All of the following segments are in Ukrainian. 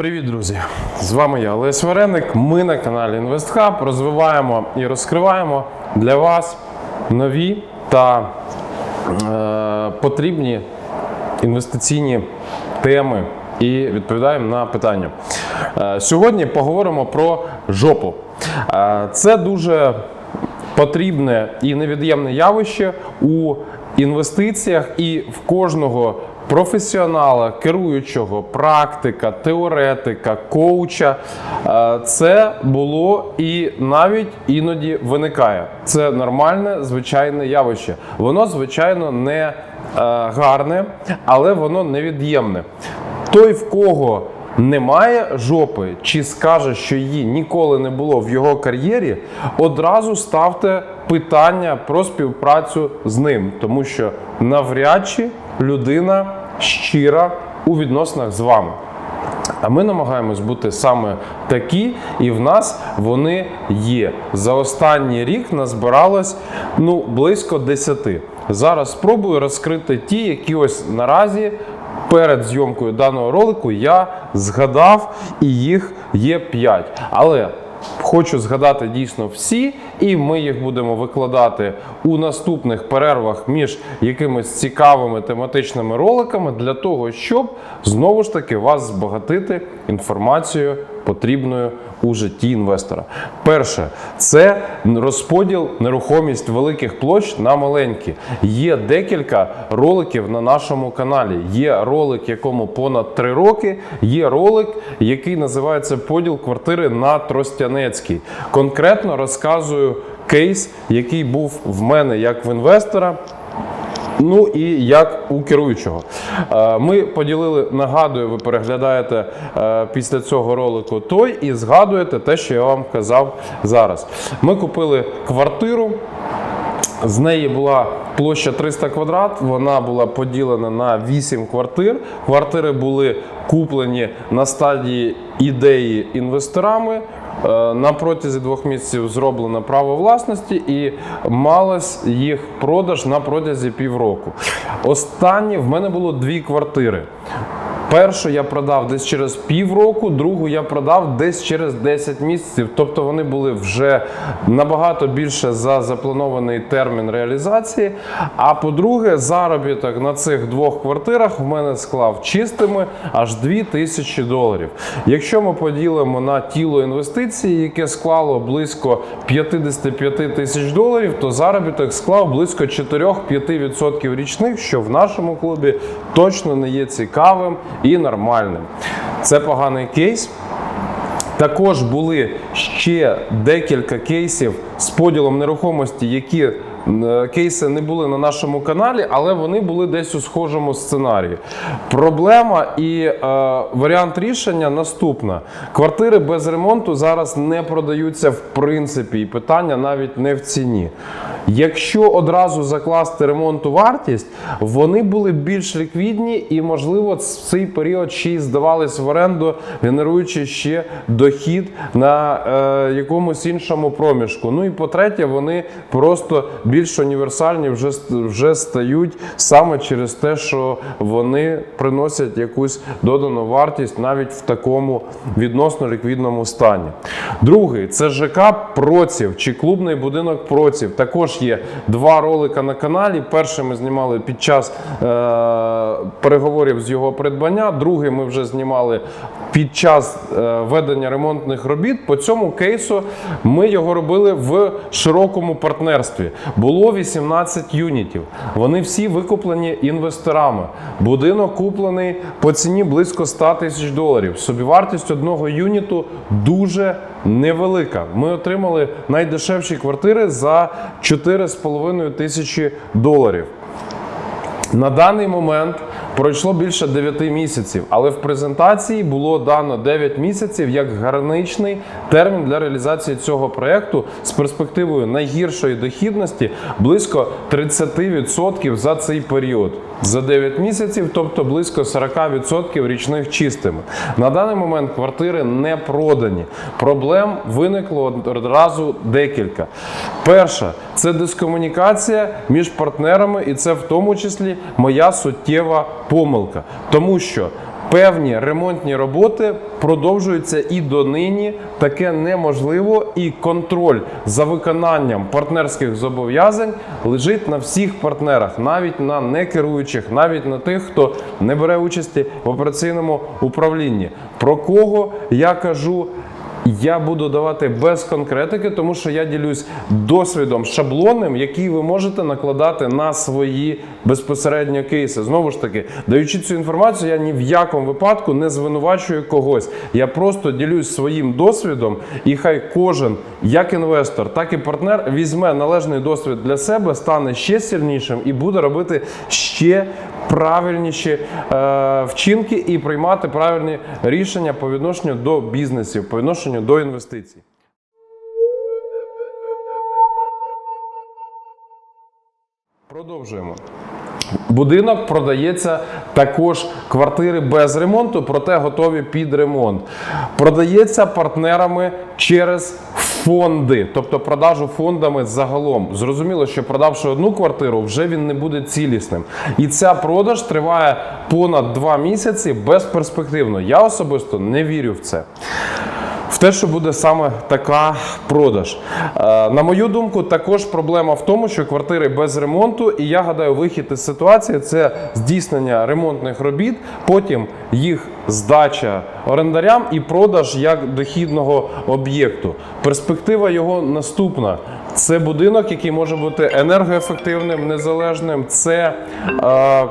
Привіт, друзі! З вами я Олесь Вареник. Ми на каналі InvestHub розвиваємо і розкриваємо для вас нові та е, потрібні інвестиційні теми і відповідаємо на питання. Е, сьогодні поговоримо про жопу. Е, це дуже потрібне і невід'ємне явище у інвестиціях і в кожного професіонала, керуючого, практика, теоретика, коуча. Е, Це було і навіть іноді виникає. Це нормальне, звичайне явище. Воно, звичайно, не е, гарне, але воно невід'ємне. Той, в кого немає жопи, чи скаже, що її ніколи не було в його кар'єрі, одразу ставте питання про співпрацю з ним, тому що навряд чи людина щира у відносинах з вами. А ми намагаємось бути саме такі, і в нас вони є. За останній рік назбиралось ну, близько 10. Зараз спробую розкрити ті, які ось наразі перед зйомкою даного ролику я згадав, і їх є 5. Але Хочу згадати дійсно всі, і ми їх будемо викладати у наступних перервах між якимись цікавими тематичними роликами для того, щоб знову ж таки вас збагатити інформацією потрібною у житті інвестора. Перше, це розподіл нерухомість великих площ на маленькі. Є декілька роликів на нашому каналі. Є ролик, якому понад 3 роки. Є ролик, який називається Поділ квартири на Тростянецькій. Конкретно розказую кейс, який був в мене як в інвестора. Ну і як у керуючого. Е, Ми поділили, нагадую, ви переглядаєте е, після цього ролику той і згадуєте те, що я вам казав зараз. Ми купили квартиру. З неї була площа 300 квадрат, вона була поділена на 8 квартир. Квартири були куплені на стадії ідеї інвесторами. Е, На протязі двох місяців зроблено право власності і малось їх продаж на протязі півроку. Останні в мене було дві квартири. Першу я продав десь через півроку, другу я продав десь через 10 місяців. Тобто вони були вже набагато більше за запланований термін реалізації. А по-друге, заробіток на цих двох квартирах в мене склав чистими аж 2 тисячі доларів. Якщо ми поділимо на тіло інвестиції, яке склало близько 55 тисяч доларів, то заробіток склав близько 4-5% річних, що в нашому клубі точно не є цікавим і нормальним. Це поганий кейс. Також були ще декілька кейсів з поділом нерухомості, які е, кейси не були на нашому каналі, але вони були десь у схожому сценарії. Проблема і е, варіант рішення наступна: квартири без ремонту зараз не продаються в принципі, і питання навіть не в ціні. Якщо одразу закласти ремонту вартість, вони були більш ліквідні і, можливо, в цей період ще й здавались в оренду, генеруючи ще дохід на е, якомусь іншому проміжку. Ну і по-третє, вони просто більш універсальні вже, вже стають саме через те, що вони приносять якусь додану вартість навіть в такому відносно ліквідному стані. Другий це ЖК Проців чи клубний будинок Проців. Також є два ролика на каналі. Перший ми знімали під час е, переговорів з його придбання. Другий ми вже знімали під час е, ведення ремонтних робіт. По цьому кейсу ми його робили в широкому партнерстві. Було 18 юнітів. Вони всі викуплені інвесторами. Будинок куплений по ціні близько 100 тисяч доларів. Собівартість одного юніту дуже невелика. Ми отримали найдешевші квартири за 4,5 тисячі доларів. На даний момент пройшло більше 9 місяців, але в презентації було дано 9 місяців як граничний термін для реалізації цього проєкту з перспективою найгіршої дохідності близько 30% за цей період. За 9 місяців, тобто близько 40% річних чистими. На даний момент квартири не продані. Проблем виникло одразу декілька. Перша це дискомунікація між партнерами, і це в тому числі моя суттєва помилка. Тому що певні ремонтні роботи продовжуються і донині. Таке неможливо, і контроль за виконанням партнерських зобов'язань лежить на всіх партнерах, навіть на некеруючих, навіть на тих, хто не бере участі в операційному управлінні. Про кого я кажу? Я буду давати без конкретики, тому що я ділюсь досвідом шаблонним, який ви можете накладати на свої безпосередньо кейси. Знову ж таки, даючи цю інформацію, я ні в якому випадку не звинувачую когось. Я просто ділюсь своїм досвідом, і хай кожен, як інвестор, так і партнер, візьме належний досвід для себе, стане ще сильнішим і буде робити ще правильніші е, вчинки і приймати правильні рішення по відношенню до бізнесів, по відношенню до інвестицій. Продовжуємо. Будинок продається також квартири без ремонту, проте готові під ремонт. Продається партнерами через фонди, тобто продажу фондами загалом. Зрозуміло, що продавши одну квартиру, вже він не буде цілісним. І ця продаж триває понад два місяці безперспективно. Я особисто не вірю в це. В те, що буде саме така продаж. Е, На мою думку, також проблема в тому, що квартири без ремонту, і я гадаю, вихід із ситуації це здійснення ремонтних робіт, потім їх здача орендарям і продаж як дохідного об'єкту. Перспектива його наступна. Це будинок, який може бути енергоефективним, незалежним. Це е,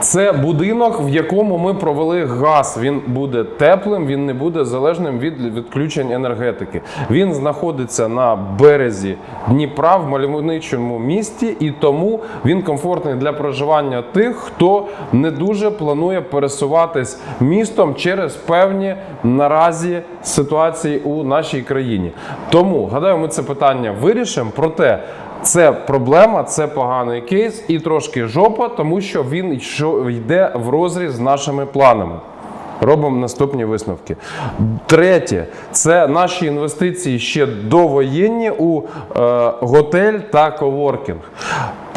це будинок, в якому ми провели газ. Він буде теплим, він не буде залежним від відключень енергетики. Він знаходиться на березі Дніпра в мальовничому місті, і тому він комфортний для проживання тих, хто не дуже планує пересуватись містом через певні наразі ситуації у нашій країні. Тому гадаю, ми це питання вирішимо. Проте це проблема, це поганий кейс і трошки жопа, тому що він йде в розріз з нашими планами. Робимо наступні висновки. Третє це наші інвестиції ще довоєнні у е, готель та коворкінг.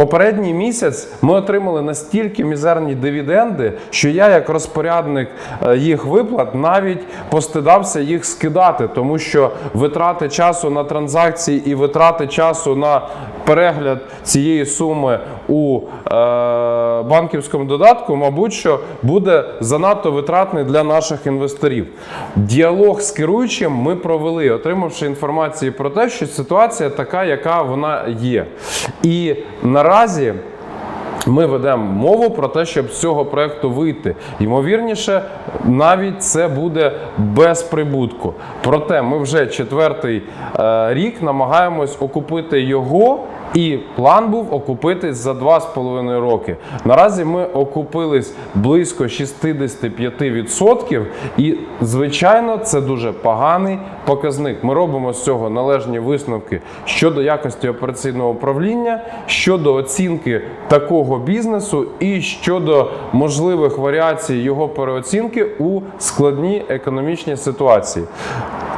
Попередній місяць ми отримали настільки мізерні дивіденди, що я, як розпорядник е, їх виплат, навіть постидався їх скидати, тому що витрати часу на транзакції і витрати часу на перегляд цієї суми у е, банківському додатку, мабуть, що буде занадто витратний для наших інвесторів. Діалог з керуючим ми провели, отримавши інформацію про те, що ситуація така, яка вона є. І наразі. Ми ведемо мову про те, щоб з цього проекту вийти. Ймовірніше, навіть це буде без прибутку. Проте ми вже четвертий е, рік намагаємось окупити його. І план був окупитись за 2,5 роки. Наразі ми окупились близько 65%, і звичайно, це дуже поганий показник. Ми робимо з цього належні висновки щодо якості операційного управління, щодо оцінки такого бізнесу і щодо можливих варіацій його переоцінки у складній економічній ситуації.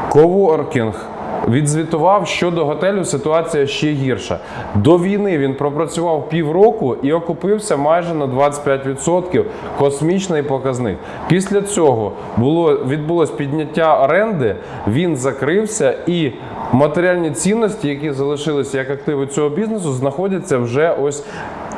Коворкінг Відзвітував щодо готелю ситуація ще гірша. До війни він пропрацював півроку і окупився майже на 25%. Космічний показник. Після цього було відбулось підняття оренди. Він закрився, і матеріальні цінності, які залишилися як активи цього бізнесу, знаходяться вже ось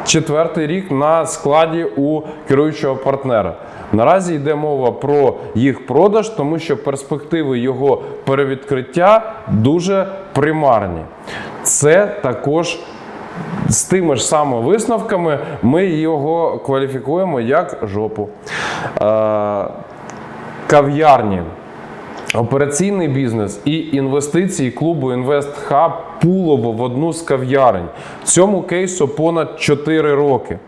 четвертий рік на складі у керуючого партнера. Наразі йде мова про їх продаж, тому що перспективи його перевідкриття дуже примарні. Це також з тими ж самими висновками ми його кваліфікуємо як жопу. Е, Кав'ярні. Операційний бізнес і інвестиції клубу InvestHub Пулово в одну з кав'ярень. Цьому кейсу понад 4 роки.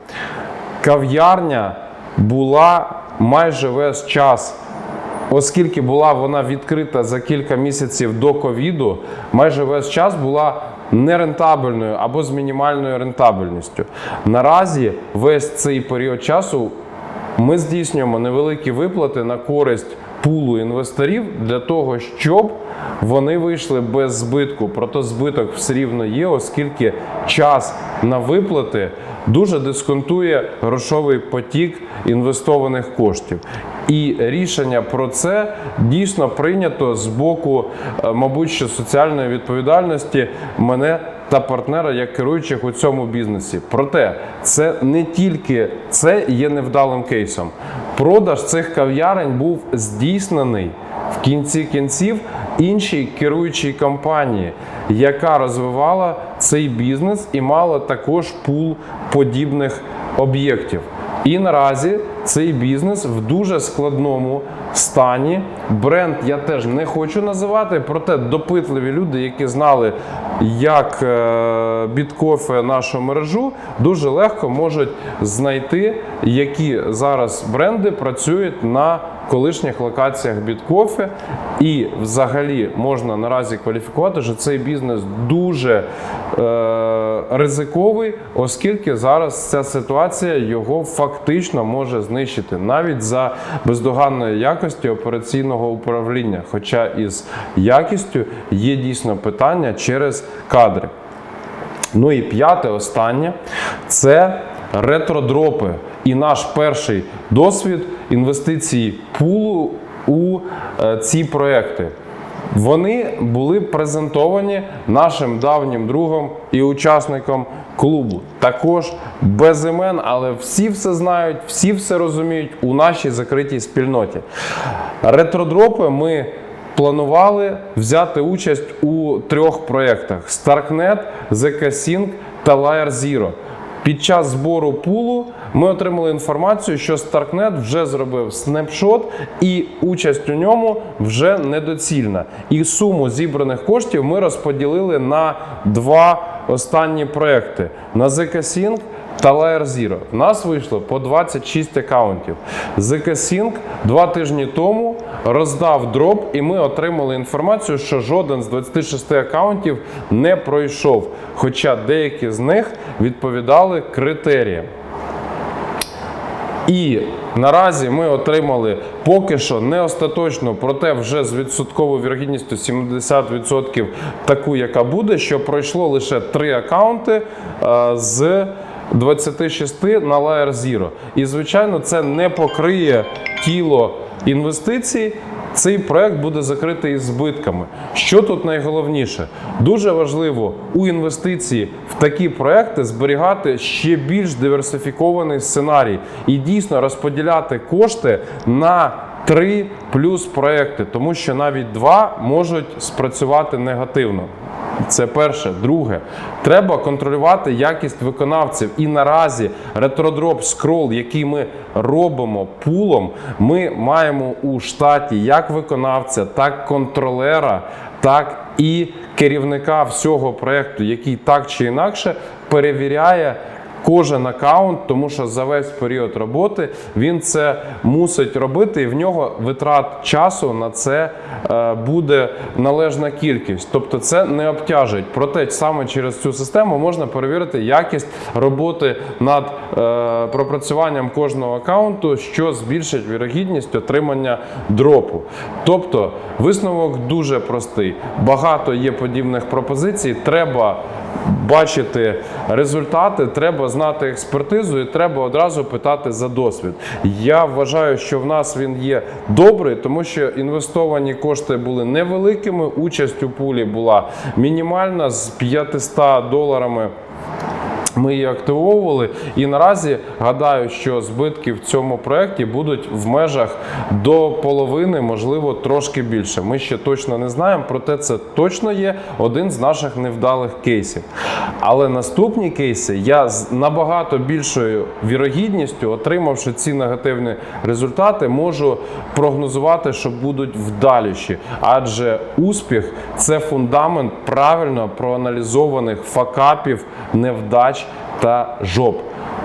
Кав'ярня була майже весь час, оскільки була вона відкрита за кілька місяців до ковіду, майже весь час була нерентабельною або з мінімальною рентабельністю. Наразі весь цей період часу ми здійснюємо невеликі виплати на користь пулу інвесторів для того, щоб вони вийшли без збитку. Проте збиток все рівно є, оскільки час на виплати дуже дисконтує грошовий потік інвестованих коштів. І рішення про це дійсно прийнято з боку, е, мабуть, що соціальної відповідальності мене та партнера як керуючих у цьому бізнесі. Проте це не тільки це є невдалим кейсом. Продаж цих кав'ярень був здійснений в кінці кінців іншій керуючій компанії, яка розвивала цей бізнес і мала також пул подібних об'єктів. І наразі цей бізнес в дуже складному стані. Бренд я теж не хочу називати, проте допитливі люди, які знали, як е, біткофе нашу мережу, дуже легко можуть знайти, які зараз бренди працюють на колишніх локаціях біткофе. І взагалі можна наразі кваліфікувати, що цей бізнес дуже е, ризиковий, оскільки зараз ця ситуація його фактично може знищити навіть за бездоганної якості операційного управління. Хоча із якістю є дійсно питання через кадри. Ну і п'яте, останнє це ретродропи. І наш перший досвід інвестиції пулу у е, ці проекти. Вони були презентовані нашим давнім другом і учасником клубу. Також без імен, але всі все знають, всі все розуміють у нашій закритій спільноті. Ретродропи ми планували взяти участь у трьох проєктах: StarkNet, ZK-Sync та Layer Zero. Під час збору пулу ми отримали інформацію, що StarkNet вже зробив снапшот, і участь у ньому вже недоцільна. І суму зібраних коштів ми розподілили на два останні проекти: на ZK-Sync та Layer Zero. В нас вийшло по 26 акаунтів. ZK-Sync два тижні тому роздав дроп, і ми отримали інформацію, що жоден з 26 акаунтів не пройшов, хоча деякі з них відповідали критеріям. І наразі ми отримали поки що не остаточно, проте вже з відсотковою вірогідністю 70% таку, яка буде, що пройшло лише 3 акаунти е, з 26 на Layer Zero. І звичайно, це не покриє тіло інвестицій. Цей проект буде закритий із збитками. Що тут найголовніше? Дуже важливо у інвестиції в такі проекти зберігати ще більш диверсифікований сценарій і дійсно розподіляти кошти на три плюс проекти, тому що навіть два можуть спрацювати негативно. Це перше. Друге, треба контролювати якість виконавців. І наразі ретродроп скрол, який ми робимо пулом, ми маємо у штаті як виконавця, так контролера, так і керівника всього проєкту, який так чи інакше перевіряє. Кожен аккаунт, тому що за весь період роботи він це мусить робити, і в нього витрат часу на це е, буде належна кількість. Тобто це не обтяжить. Проте саме через цю систему можна перевірити якість роботи над е, пропрацюванням кожного аккаунту, що збільшить вірогідність отримання дропу. Тобто висновок дуже простий. Багато є подібних пропозицій. Треба бачити результати, треба знати експертизу і треба одразу питати за досвід. Я вважаю, що в нас він є добрий, тому що інвестовані кошти були невеликими. Участь у пулі була мінімальна з 500 доларами. Ми її активовували, і наразі гадаю, що збитки в цьому проєкті будуть в межах до половини, можливо, трошки більше. Ми ще точно не знаємо, проте це точно є один з наших невдалих кейсів. Але наступні кейси я з набагато більшою вірогідністю, отримавши ці негативні результати, можу прогнозувати, що будуть вдаліші. Адже успіх це фундамент правильно проаналізованих факапів, невдач та жоп.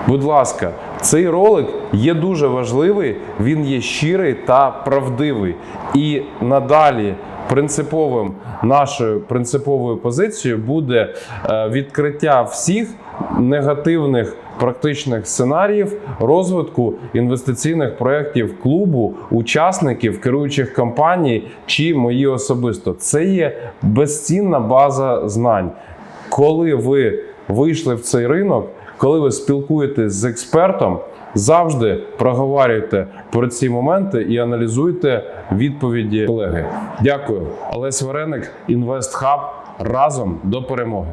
Будь ласка, цей ролик є дуже важливий, він є щирий та правдивий. І надалі принциповим нашою принциповою позицією буде е, відкриття всіх негативних практичних сценаріїв розвитку інвестиційних проєктів клубу, учасників, керуючих компаній чи мої особисто. Це є безцінна база знань. Коли ви вийшли в цей ринок, коли ви спілкуєтесь з експертом, завжди проговарюйте про ці моменти і аналізуйте відповіді колеги. Дякую. Олесь Вареник, Інвестхаб. Разом до перемоги.